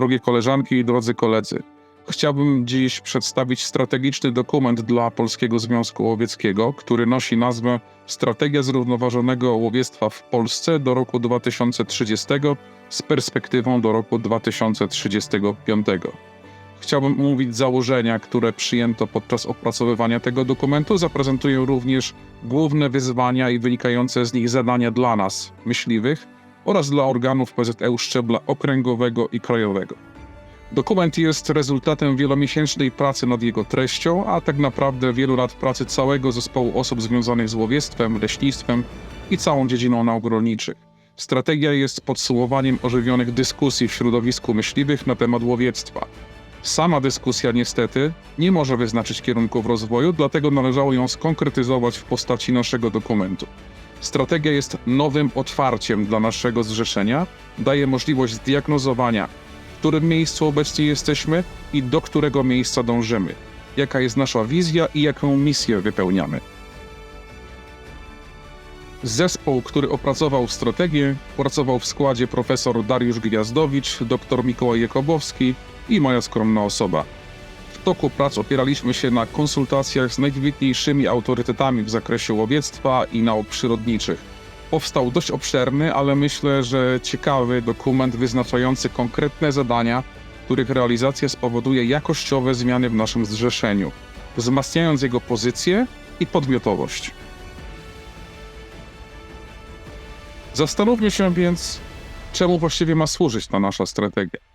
Drogie koleżanki i drodzy koledzy, chciałbym dziś przedstawić strategiczny dokument dla Polskiego Związku Łowieckiego, który nosi nazwę Strategia zrównoważonego łowiectwa w Polsce do roku 2030 z perspektywą do roku 2035. Chciałbym omówić założenia, które przyjęto podczas opracowywania tego dokumentu. Zaprezentuję również główne wyzwania i wynikające z nich zadania dla nas, myśliwych, oraz dla organów PZEU szczebla okręgowego i krajowego. Dokument jest rezultatem wielomiesięcznej pracy nad jego treścią, a tak naprawdę wielu lat pracy całego zespołu osób związanych z łowiectwem, leśnictwem i całą dziedziną nauk rolniczych. Strategia jest podsumowaniem ożywionych dyskusji w środowisku myśliwych na temat łowiectwa. Sama dyskusja niestety nie może wyznaczyć kierunków rozwoju, dlatego należało ją skonkretyzować w postaci naszego dokumentu. Strategia jest nowym otwarciem dla naszego zrzeszenia, daje możliwość zdiagnozowania, w którym miejscu obecnie jesteśmy i do którego miejsca dążymy, jaka jest nasza wizja i jaką misję wypełniamy. Zespół, który opracował strategię, pracował w składzie profesor Dariusz Gwiazdowicz, dr Mikołaj Jakobowski i moja skromna osoba. Toku prac opieraliśmy się na konsultacjach z najwybitniejszymi autorytetami w zakresie łowiectwa i nauk przyrodniczych. Powstał dość obszerny, ale myślę, że ciekawy dokument wyznaczający konkretne zadania, których realizacja spowoduje jakościowe zmiany w naszym zrzeszeniu, wzmacniając jego pozycję i podmiotowość. Zastanówmy się więc, czemu właściwie ma służyć ta nasza strategia.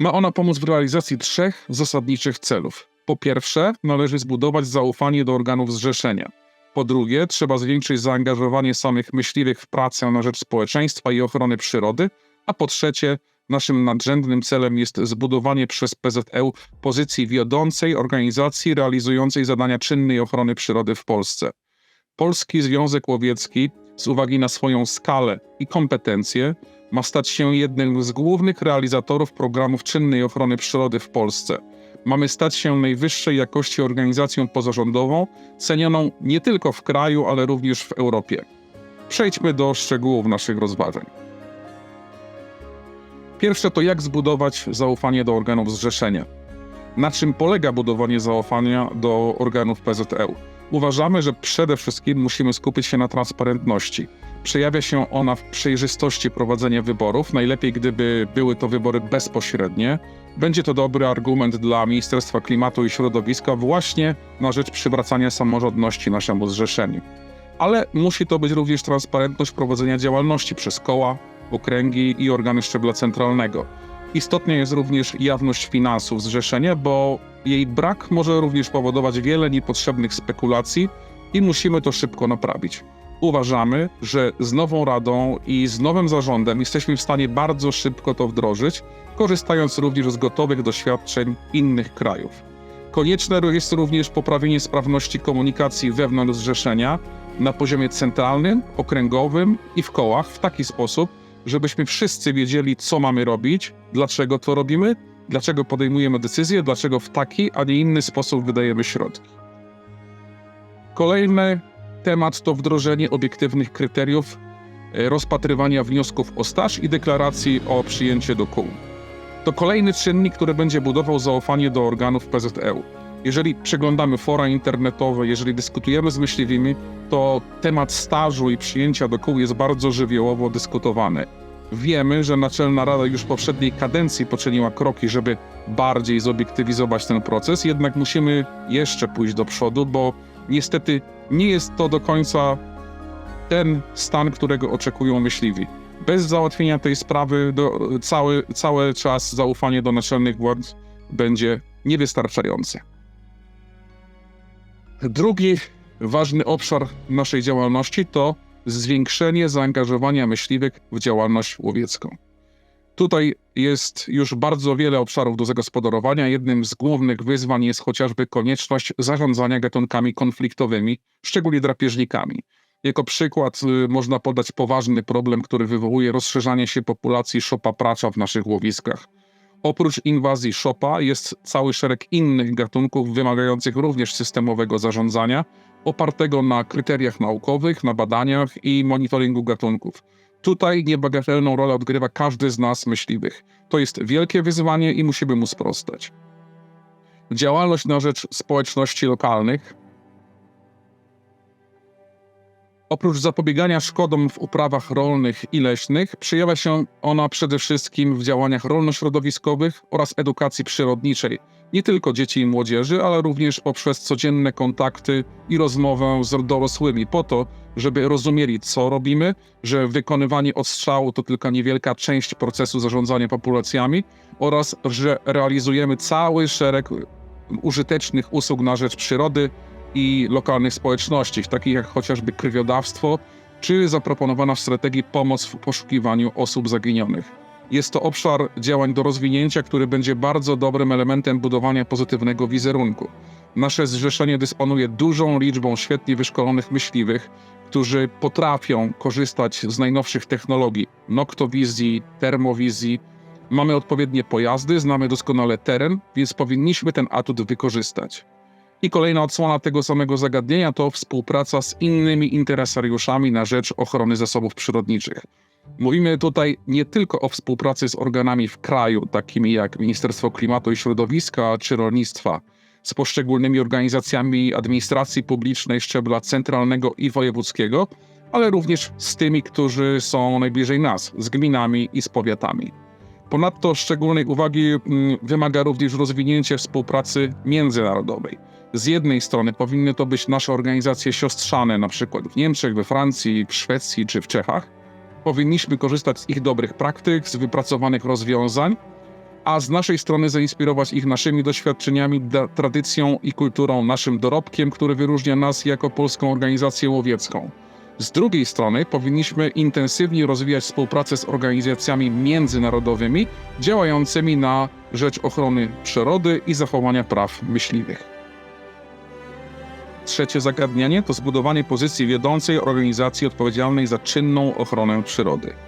Ma ona pomóc w realizacji trzech zasadniczych celów. Po pierwsze, należy zbudować zaufanie do organów zrzeszenia. Po drugie, trzeba zwiększyć zaangażowanie samych myśliwych w pracę na rzecz społeczeństwa i ochrony przyrody. A po trzecie, naszym nadrzędnym celem jest zbudowanie przez PZEU pozycji wiodącej organizacji realizującej zadania czynnej ochrony przyrody w Polsce. Polski Związek Łowiecki, z uwagi na swoją skalę i kompetencje, ma stać się jednym z głównych realizatorów programów czynnej ochrony przyrody w Polsce. Mamy stać się najwyższej jakości organizacją pozarządową, cenioną nie tylko w kraju, ale również w Europie. Przejdźmy do szczegółów naszych rozważań. Pierwsze to jak zbudować zaufanie do organów zrzeszenia. Na czym polega budowanie zaufania do organów PZEU? Uważamy, że przede wszystkim musimy skupić się na transparentności. Przejawia się ona w przejrzystości prowadzenia wyborów, najlepiej gdyby były to wybory bezpośrednie. Będzie to dobry argument dla Ministerstwa Klimatu i Środowiska właśnie na rzecz przywracania samorządności naszemu zrzeszeniu. Ale musi to być również transparentność prowadzenia działalności przez koła, okręgi i organy szczebla centralnego. Istotna jest również jawność finansów zrzeszenia, bo jej brak może również powodować wiele niepotrzebnych spekulacji i musimy to szybko naprawić. Uważamy, że z nową radą i z nowym zarządem jesteśmy w stanie bardzo szybko to wdrożyć, korzystając również z gotowych doświadczeń innych krajów. Konieczne jest również poprawienie sprawności komunikacji wewnątrz zrzeszenia na poziomie centralnym, okręgowym i w kołach w taki sposób, żebyśmy wszyscy wiedzieli, co mamy robić, dlaczego to robimy, dlaczego podejmujemy decyzje, dlaczego w taki, a nie inny sposób wydajemy środki. Kolejny temat to wdrożenie obiektywnych kryteriów e, rozpatrywania wniosków o staż i deklaracji o przyjęcie do kół. To kolejny czynnik, który będzie budował zaufanie do organów PZEU. Jeżeli przeglądamy fora internetowe, jeżeli dyskutujemy z myśliwymi, to temat stażu i przyjęcia do kół jest bardzo żywiołowo dyskutowany. Wiemy, że Naczelna Rada już w poprzedniej kadencji poczyniła kroki, żeby bardziej zobiektywizować ten proces, jednak musimy jeszcze pójść do przodu, bo niestety nie jest to do końca ten stan, którego oczekują myśliwi. Bez załatwienia tej sprawy do, cały, cały czas zaufanie do naczelnych władz będzie niewystarczające. Drugi ważny obszar naszej działalności to zwiększenie zaangażowania myśliwych w działalność łowiecką. Tutaj jest już bardzo wiele obszarów do zagospodarowania. Jednym z głównych wyzwań jest chociażby konieczność zarządzania gatunkami konfliktowymi, szczególnie drapieżnikami. Jako przykład y, można podać poważny problem, który wywołuje rozszerzanie się populacji szopa pracza w naszych łowiskach. Oprócz inwazji szopa jest cały szereg innych gatunków wymagających również systemowego zarządzania, opartego na kryteriach naukowych, na badaniach i monitoringu gatunków. Tutaj niebagatelną rolę odgrywa każdy z nas myśliwych. To jest wielkie wyzwanie i musimy mu sprostać. Działalność na rzecz społeczności lokalnych Oprócz zapobiegania szkodom w uprawach rolnych i leśnych, przejawia się ona przede wszystkim w działaniach rolnośrodowiskowych oraz edukacji przyrodniczej, nie tylko dzieci i młodzieży, ale również poprzez codzienne kontakty i rozmowę z dorosłymi, po to, żeby rozumieli, co robimy, że wykonywanie odstrzału to tylko niewielka część procesu zarządzania populacjami oraz że realizujemy cały szereg użytecznych usług na rzecz przyrody, i lokalnych społeczności, takich jak chociażby krwiodawstwo, czy zaproponowana w strategii pomoc w poszukiwaniu osób zaginionych. Jest to obszar działań do rozwinięcia, który będzie bardzo dobrym elementem budowania pozytywnego wizerunku. Nasze zrzeszenie dysponuje dużą liczbą świetnie wyszkolonych myśliwych, którzy potrafią korzystać z najnowszych technologii noktowizji, termowizji. Mamy odpowiednie pojazdy, znamy doskonale teren, więc powinniśmy ten atut wykorzystać. I kolejna odsłona tego samego zagadnienia to współpraca z innymi interesariuszami na rzecz ochrony zasobów przyrodniczych. Mówimy tutaj nie tylko o współpracy z organami w kraju, takimi jak Ministerstwo Klimatu i Środowiska czy Rolnictwa, z poszczególnymi organizacjami administracji publicznej szczebla centralnego i wojewódzkiego, ale również z tymi, którzy są najbliżej nas, z gminami i z powiatami. Ponadto szczególnej uwagi mm, wymaga również rozwinięcie współpracy międzynarodowej. Z jednej strony powinny to być nasze organizacje siostrzane, na przykład w Niemczech, we Francji, w Szwecji czy w Czechach. Powinniśmy korzystać z ich dobrych praktyk, z wypracowanych rozwiązań, a z naszej strony zainspirować ich naszymi doświadczeniami, tradycją i kulturą, naszym dorobkiem, który wyróżnia nas jako polską organizację łowiecką. Z drugiej strony powinniśmy intensywnie rozwijać współpracę z organizacjami międzynarodowymi działającymi na rzecz ochrony przyrody i zachowania praw myśliwych. Trzecie zagadnienie to zbudowanie pozycji wiodącej organizacji odpowiedzialnej za czynną ochronę przyrody.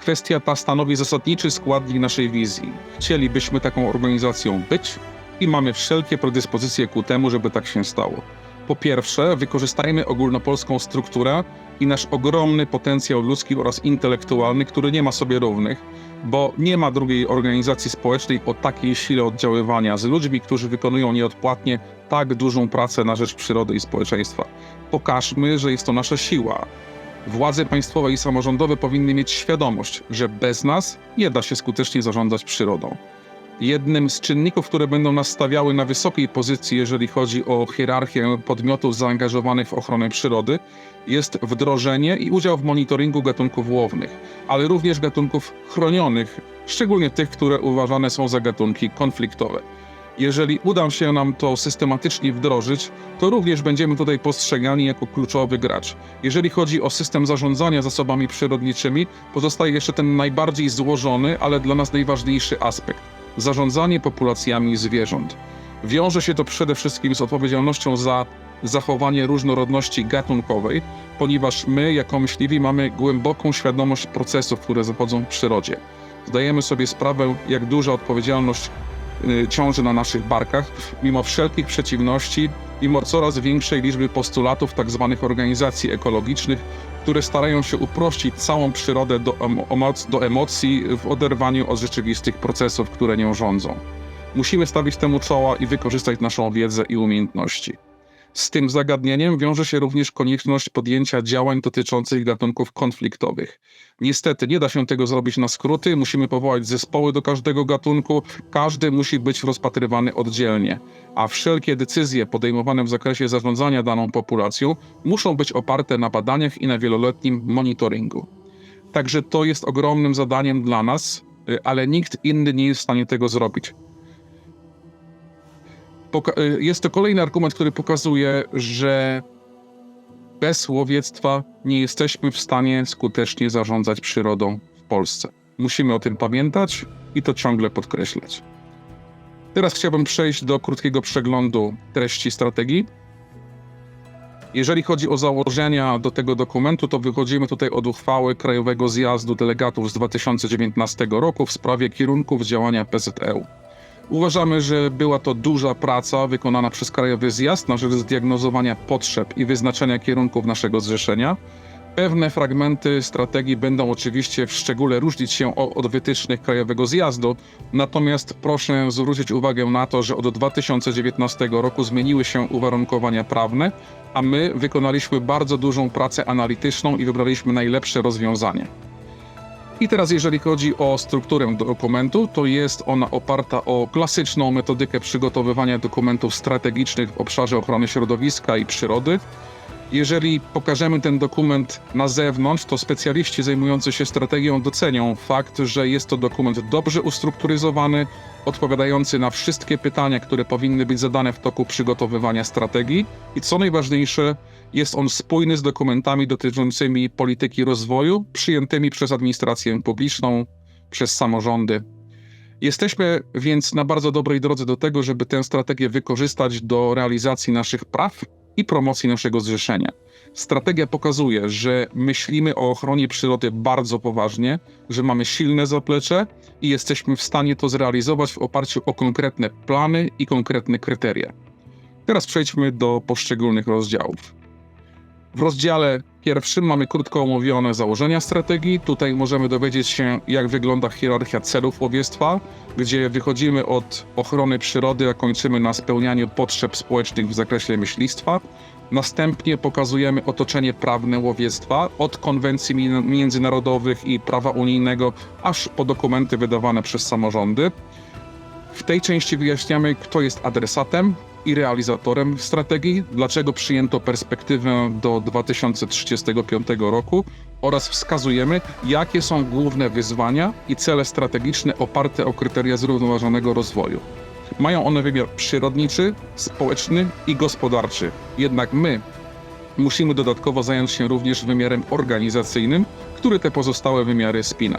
Kwestia ta stanowi zasadniczy składnik naszej wizji. Chcielibyśmy taką organizacją być i mamy wszelkie predyspozycje ku temu, żeby tak się stało. Po pierwsze, wykorzystajmy ogólnopolską strukturę i nasz ogromny potencjał ludzki oraz intelektualny, który nie ma sobie równych, bo nie ma drugiej organizacji społecznej o takiej sile oddziaływania z ludźmi, którzy wykonują nieodpłatnie tak dużą pracę na rzecz przyrody i społeczeństwa. Pokażmy, że jest to nasza siła. Władze państwowe i samorządowe powinny mieć świadomość, że bez nas nie da się skutecznie zarządzać przyrodą. Jednym z czynników, które będą nas stawiały na wysokiej pozycji, jeżeli chodzi o hierarchię podmiotów zaangażowanych w ochronę przyrody, jest wdrożenie i udział w monitoringu gatunków łownych, ale również gatunków chronionych, szczególnie tych, które uważane są za gatunki konfliktowe. Jeżeli uda się nam to systematycznie wdrożyć, to również będziemy tutaj postrzegani jako kluczowy gracz. Jeżeli chodzi o system zarządzania zasobami przyrodniczymi, pozostaje jeszcze ten najbardziej złożony, ale dla nas najważniejszy aspekt zarządzanie populacjami zwierząt. Wiąże się to przede wszystkim z odpowiedzialnością za zachowanie różnorodności gatunkowej, ponieważ my, jako myśliwi, mamy głęboką świadomość procesów, które zachodzą w przyrodzie. Zdajemy sobie sprawę, jak duża odpowiedzialność ciąży na naszych barkach, mimo wszelkich przeciwności, mimo coraz większej liczby postulatów tzw. Tak organizacji ekologicznych, które starają się uprościć całą przyrodę do, do emocji w oderwaniu od rzeczywistych procesów, które nią rządzą. Musimy stawić temu czoła i wykorzystać naszą wiedzę i umiejętności. Z tym zagadnieniem wiąże się również konieczność podjęcia działań dotyczących gatunków konfliktowych. Niestety nie da się tego zrobić na skróty, musimy powołać zespoły do każdego gatunku, każdy musi być rozpatrywany oddzielnie, a wszelkie decyzje podejmowane w zakresie zarządzania daną populacją muszą być oparte na badaniach i na wieloletnim monitoringu. Także to jest ogromnym zadaniem dla nas, y, ale nikt inny nie jest w stanie tego zrobić. Y, jest to kolejny argument, który pokazuje, że bez łowiectwa nie jesteśmy w stanie skutecznie zarządzać przyrodą w Polsce. Musimy o tym pamiętać i to ciągle podkreślać. Teraz chciałbym przejść do krótkiego przeglądu treści strategii. Jeżeli chodzi o założenia do tego dokumentu, to wychodzimy tutaj od uchwały Krajowego Zjazdu Delegatów z 2019 roku w sprawie kierunków działania PZEU. Uważamy, że była to duża praca wykonana przez Krajowy Zjazd na rzecz zdiagnozowania potrzeb i wyznaczenia kierunków naszego zrzeszenia. Pewne fragmenty strategii będą oczywiście w szczególe różnić się od wytycznych Krajowego Zjazdu, natomiast proszę zwrócić uwagę na to, że od 2019 roku zmieniły się uwarunkowania prawne, a my wykonaliśmy bardzo dużą pracę analityczną i wybraliśmy najlepsze rozwiązanie. I teraz, jeżeli chodzi o strukturę dokumentu, to jest ona oparta o klasyczną metodykę przygotowywania dokumentów strategicznych w obszarze ochrony środowiska i przyrody. Jeżeli pokażemy ten dokument na zewnątrz, to specjaliści zajmujący się strategią docenią fakt, że jest to dokument dobrze ustrukturyzowany, odpowiadający na wszystkie pytania, które powinny być zadane w toku przygotowywania strategii i co najważniejsze, jest on spójny z dokumentami dotyczącymi polityki rozwoju przyjętymi przez administrację publiczną, przez samorządy. Jesteśmy więc na bardzo dobrej drodze do tego, żeby tę strategię wykorzystać do realizacji naszych praw i promocji naszego zrzeszenia. Strategia pokazuje, że myślimy o ochronie przyrody bardzo poważnie, że mamy silne zaplecze i jesteśmy w stanie to zrealizować w oparciu o konkretne plany i konkretne kryteria. Teraz przejdźmy do poszczególnych rozdziałów. W rozdziale pierwszym mamy krótko omówione założenia strategii. Tutaj możemy dowiedzieć się, jak wygląda hierarchia celów łowiectwa, gdzie wychodzimy od ochrony przyrody, a kończymy na spełnianiu potrzeb społecznych w zakresie myślistwa. Następnie pokazujemy otoczenie prawne łowiectwa, od konwencji mi- międzynarodowych i prawa unijnego, aż po dokumenty wydawane przez samorządy. W tej części wyjaśniamy, kto jest adresatem i realizatorem strategii, dlaczego przyjęto perspektywę do 2035 roku oraz wskazujemy, jakie są główne wyzwania i cele strategiczne oparte o kryteria zrównoważonego rozwoju. Mają one wymiar przyrodniczy, społeczny i gospodarczy. Jednak my musimy dodatkowo zająć się również wymiarem organizacyjnym, który te pozostałe wymiary spina.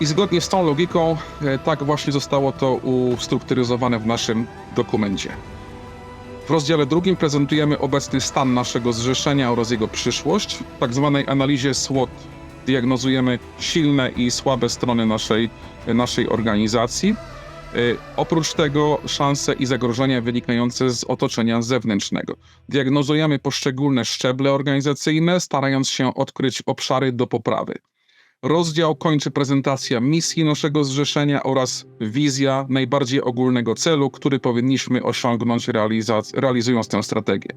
I zgodnie z tą logiką, e, tak właśnie zostało to ustrukturyzowane w naszym dokumencie. W rozdziale drugim prezentujemy obecny stan naszego zrzeszenia oraz jego przyszłość. W tak zwanej analizie SWOT diagnozujemy silne i słabe strony naszej, naszej organizacji. E, Oprócz tego szanse i zagrożenia wynikające z otoczenia zewnętrznego. Diagnozujemy poszczególne szczeble organizacyjne, starając się odkryć obszary do poprawy. Rozdział kończy prezentacja misji naszego zrzeszenia oraz wizja najbardziej ogólnego celu, który powinniśmy osiągnąć realizując tę strategię.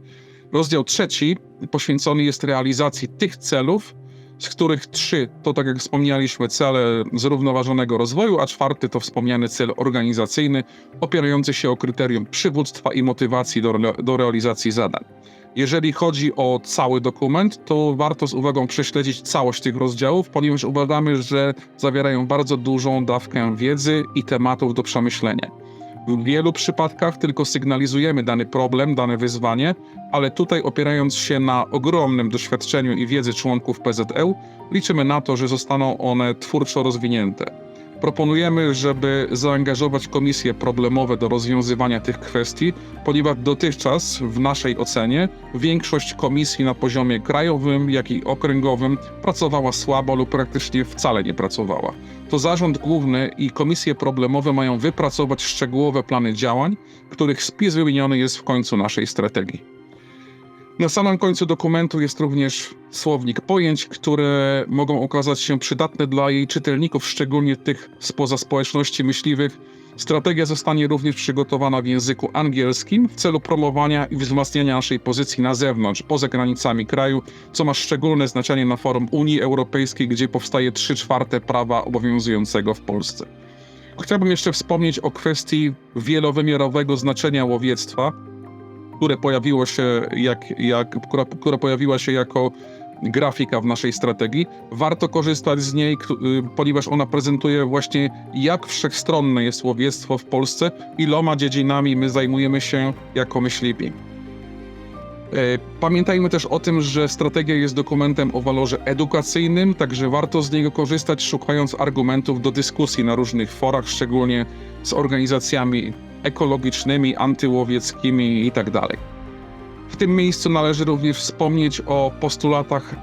Rozdział trzeci poświęcony jest realizacji tych celów, z których trzy to, tak jak wspomnieliśmy, cele zrównoważonego rozwoju, a czwarty to wspomniany cel organizacyjny, opierający się o kryterium przywództwa i motywacji do, do realizacji zadań. Jeżeli chodzi o cały dokument, to warto z uwagą prześledzić całość tych rozdziałów, ponieważ uważamy, że zawierają bardzo dużą dawkę wiedzy i tematów do przemyślenia. W wielu przypadkach tylko sygnalizujemy dany problem, dane wyzwanie, ale tutaj opierając się na ogromnym doświadczeniu i wiedzy członków PZL, liczymy na to, że zostaną one twórczo rozwinięte. Proponujemy, żeby zaangażować komisje problemowe do rozwiązywania tych kwestii, ponieważ dotychczas, w naszej ocenie, większość komisji na poziomie krajowym, jak i okręgowym pracowała słabo lub praktycznie wcale nie pracowała. To zarząd główny i komisje problemowe mają wypracować szczegółowe plany działań, których spis wymieniony jest w końcu naszej strategii. Na samym końcu dokumentu jest również słownik pojęć, które mogą okazać się przydatne dla jej czytelników, szczególnie tych spoza społeczności myśliwych. Strategia zostanie również przygotowana w języku angielskim w celu promowania i wzmacniania naszej pozycji na zewnątrz, poza granicami kraju, co ma szczególne znaczenie na forum Unii Europejskiej, gdzie powstaje 3 czwarte prawa obowiązującego w Polsce. Chciałbym jeszcze wspomnieć o kwestii wielowymiarowego znaczenia łowiectwa, które pojawiło się jak, jak, która, która pojawiła się jako grafika w naszej strategii. Warto korzystać z niej, y, ponieważ ona prezentuje właśnie jak wszechstronne jest łowiectwo w Polsce, iloma dziedzinami my zajmujemy się jako myśliwi. E, Pamiętajmy też o tym, że strategia jest dokumentem o walorze edukacyjnym, także warto z niego korzystać, szukając argumentów do dyskusji na różnych forach, szczególnie z organizacjami ekologicznymi, antyłowieckimi itd. W tym miejscu należy również wspomnieć o postulatach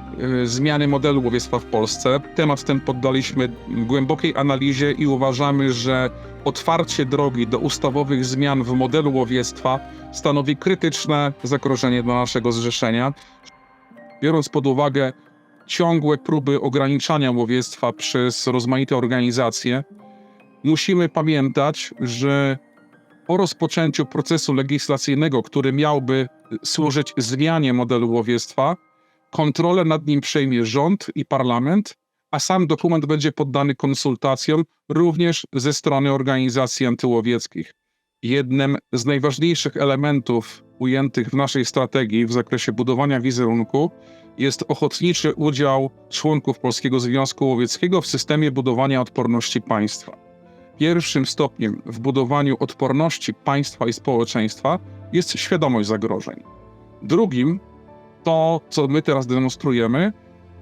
y, zmiany modelu łowiectwa w Polsce. Temat ten poddaliśmy głębokiej analizie i uważamy, że otwarcie drogi do ustawowych zmian w modelu łowiectwa stanowi krytyczne zagrożenie dla naszego zrzeszenia. biorąc pod uwagę ciągłe próby ograniczania łowiectwa przez rozmaite organizacje, musimy pamiętać, że po rozpoczęciu procesu legislacyjnego, który miałby służyć zmianie modelu łowiectwa, kontrolę nad nim przejmie rząd i parlament, a sam dokument będzie poddany konsultacjom również ze strony organizacji antyłowieckich. Jednym z najważniejszych elementów ujętych w naszej strategii w zakresie budowania wizerunku jest ochotniczy udział członków Polskiego Związku Łowieckiego w systemie budowania odporności państwa. Pierwszym stopniem w budowaniu odporności państwa i społeczeństwa jest świadomość zagrożeń. Drugim, to co my teraz demonstrujemy,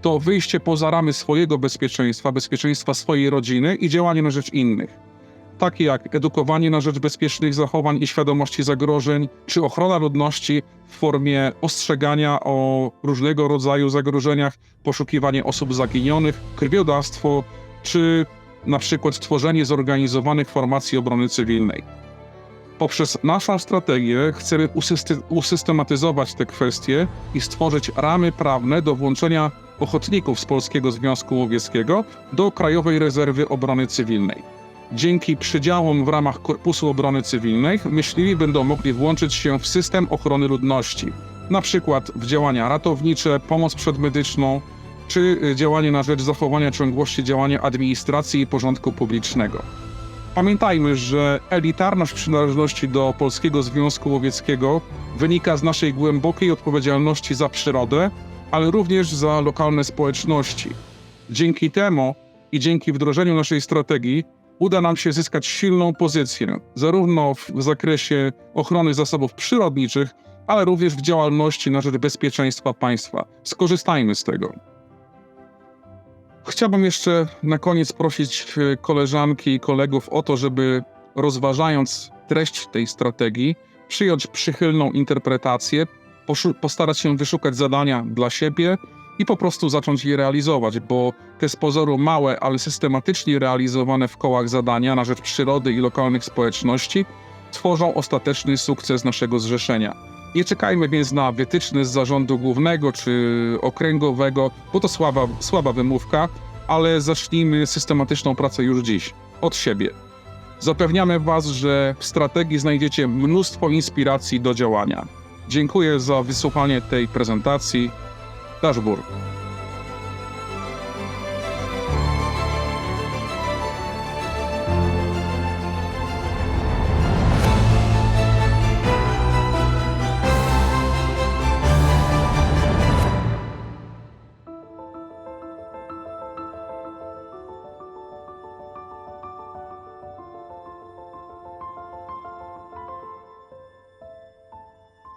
to wyjście poza ramy swojego bezpieczeństwa, bezpieczeństwa swojej rodziny i działanie na rzecz innych. Takie jak edukowanie na rzecz bezpiecznych zachowań i świadomości zagrożeń, czy ochrona ludności w formie ostrzegania o różnego rodzaju zagrożeniach, poszukiwanie osób zaginionych, krwiodawstwo, czy na przykład tworzenie zorganizowanych formacji obrony cywilnej. Poprzez naszą strategię chcemy usystematyzować te kwestie i stworzyć ramy prawne do włączenia ochotników z Polskiego Związku Łowieckiego do Krajowej Rezerwy Obrony Cywilnej. Dzięki przydziałom w ramach Korpusu Obrony Cywilnej myśliwi będą mogli włączyć się w system ochrony ludności, na przykład w działania ratownicze, pomoc przedmedyczną, czy y, działanie na rzecz zachowania ciągłości działania administracji i porządku publicznego. Pamiętajmy, że elitarność przynależności do Polskiego Związku Łowieckiego wynika z naszej głębokiej odpowiedzialności za przyrodę, ale również za lokalne społeczności. Dzięki temu i dzięki wdrożeniu naszej strategii uda nam się zyskać silną pozycję, zarówno w zakresie ochrony zasobów przyrodniczych, ale również w działalności na rzecz bezpieczeństwa państwa. Skorzystajmy z tego. Chciałbym jeszcze na koniec prosić e, koleżanki i kolegów o to, żeby rozważając treść tej strategii, przyjąć przychylną interpretację, postarać się wyszukać zadania dla siebie i po prostu zacząć je realizować, bo te z pozoru małe, ale systematycznie realizowane w kołach zadania na rzecz przyrody i lokalnych społeczności tworzą ostateczny sukces naszego zrzeszenia. Nie czekajmy więc na wytyczne z zarządu głównego czy okręgowego, bo to słaba, słaba wymówka, ale zacznijmy systematyczną pracę już dziś, od siebie. Zapewniamy Was, że w strategii znajdziecie mnóstwo inspiracji do działania. Dziękuję za wysłuchanie tej prezentacji. Dashbur.